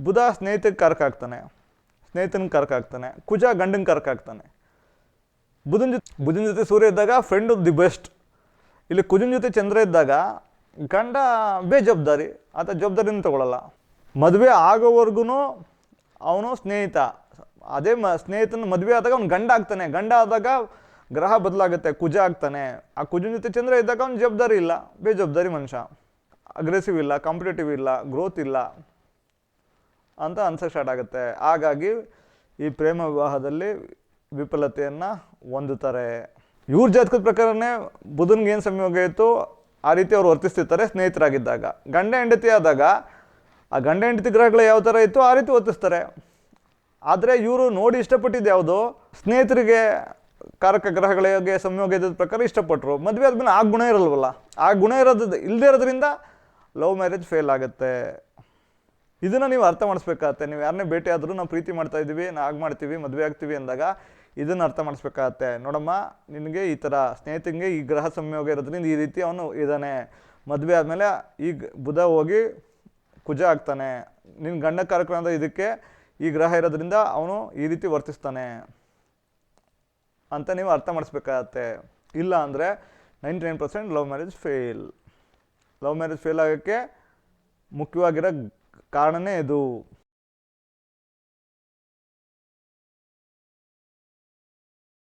ಬುಧ ಸ್ನೇಹಿತಕ್ಕೆ ಕರ್ಕಾಗ್ತಾನೆ. ಸ್ನೇಹಿತನ ಕರ್ಕಾಗ್ತಾನೆ. ಕುಜ ಗಂಡನ ಕರ್ಕಾಗ್ತಾನೆ. ಬುಧನ ಜೊತೆ ಬುಧನ ಜೊತೆ ಸೂರ್ಯ ಇದ್ದಾಗ ಫ್ರೆಂಡ್ ದಿ ಬೆಸ್ಟ್ ಇಲ್ಲಿ ಕುಜನ ಜೊತೆ ಚಂದ್ರ ಇದ್ದಾಗ ಗಂಡ ಬೇಜವಾಬ್ದಾರಿ. ಆತ ಜವಾಬ್ದಾರಿನ ತಗೊಳ್ಳಲ್ಲ ಮದುವೆ ಆಗೋವರೆಗೂ ಅವನು ಸ್ನೇಹಿತ. ಅದೇ ಮ, ಸ್ನೇಹಿತನ ಮದುವೆ ಆದಾಗ ಅವ್ನು ಗಂಡ ಆಗ್ತಾನೆ. ಗಂಡ ಆದಾಗ ಗ್ರಹ ಬದಲಾಗುತ್ತೆ. ಕುಜ ಆಗ್ತಾನೆ. ಆ ಕುಜನ ಜೊತೆ ಚಂದ್ರ ಇದ್ದಾಗ ಅವ್ನು ಜವಾಬ್ದಾರಿ ಇಲ್ಲ. ಬೇಜವಾಬ್ದಾರಿ ಮನುಷ್ಯ. ಅಗ್ರೆಸಿವ್ ಇಲ್ಲ ಕಾಂಪಿಟೇಟಿವ್ ಇಲ್ಲ ಗ್ರೋತ್ ಇಲ್ಲ. ಅಂತ ಅನ್ಸಕ್ಕೆ ಸ್ಟಾರ್ಟ್ ಆಗುತ್ತೆ. ಹಾಗಾಗಿ ಈ ಪ್ರೇಮ ವಿವಾಹದಲ್ಲಿ ವಿಫಲತೆಯನ್ನು ಹೊಂದುತ್ತಾರೆ. ಇವ್ರ ಜಾತಕದ ಪ್ರಕಾರನೇ ಬುಧನ್ಗೆ ಏನು ಸಂಯೋಗ ಇತ್ತು? ಆ ರೀತಿ ಅವ್ರು ವರ್ತಿಸ್ತಿರ್ತಾರೆ ಸ್ನೇಹಿತರಾಗಿದ್ದಾಗ. ಗಂಡ ಹೆಂಡತಿ ಆದಾಗ ಆ ಗಂಡ ಹೆಂಡತಿ ಗ್ರಹಗಳು ಯಾವ ಥರ ಇತ್ತು? ಆ ರೀತಿ ವರ್ತಿಸ್ತಾರೆ. ಆದರೆ ಇವರು ನೋಡಿ ಇಷ್ಟಪಟ್ಟಿದ್ದು ಯಾವುದು? ಸ್ನೇಹಿತರಿಗೆ ಕಾರಕ ಗ್ರಹಗಳಿಗೆ ಸಂಯೋಗ ಇದ್ದ ಪ್ರಕಾರ ಇಷ್ಟಪಟ್ಟರು ಮದುವೆ ಆದ್ಮೇಲೆ ಆ ಗುಣ ಇರಲ್ವಲ್ಲ? ಆ ಗುಣ ಇರೋದು ಇಲ್ಲದೇ ಇರೋದ್ರಿಂದ ಲವ್ ಮ್ಯಾರೇಜ್ ಫೇಲ್ ಆಗುತ್ತೆ. ಇದನ್ನು ನೀವು ಅರ್ಥ ಮಾಡಿಸ್ಬೇಕಾಗತ್ತೆ. ನೀವು ಯಾರನ್ನೇ ಭೇಟಿ ಆದರೂ ನಾವು ಪ್ರೀತಿ ಮಾಡ್ತಾ ಇದ್ದೀವಿ ನಾವು ಆಗ ಮಾಡ್ತೀವಿ, ಮದುವೆ ಆಗ್ತೀವಿ ಅಂದಾಗ ಇದನ್ನು ಅರ್ಥ ಮಾಡಿಸ್ಬೇಕಾಗತ್ತೆ. ನೋಡಮ್ಮ, ನಿನಗೆ ಈ ಥರ ಸ್ನೇಹಿತನಿಗೆ ಈ ಗ್ರಹ ಸಂಯೋಗ ಇರೋದ್ರಿಂದ ಈ ರೀತಿ ಅವನು ಇದ್ದಾನೆ. ಮದುವೆ ಆದಮೇಲೆ ಈ ಬುಧ ಹೋಗಿ ಕುಜ ಆಗ್ತಾನೆ. ನಿನ್ನ ಗಂಡ ಕಾರ್ಯಕ್ರಮದ ಇದಕ್ಕೆ ಈ ಗ್ರಹ ಇರೋದ್ರಿಂದ ಅವನು ಈ ರೀತಿ ವರ್ತಿಸ್ತಾನೆ ಅಂತ ನೀವು ಅರ್ಥ ಮಾಡಿಸ್ಬೇಕಾಗತ್ತೆ. ಇಲ್ಲ ಅಂದರೆ ninety nine percent love marriage fail. Love marriage fail ಆಗೋಕ್ಕೆ ಮುಖ್ಯವಾಗಿರೋ ಕಾರಣನೇ ಇದು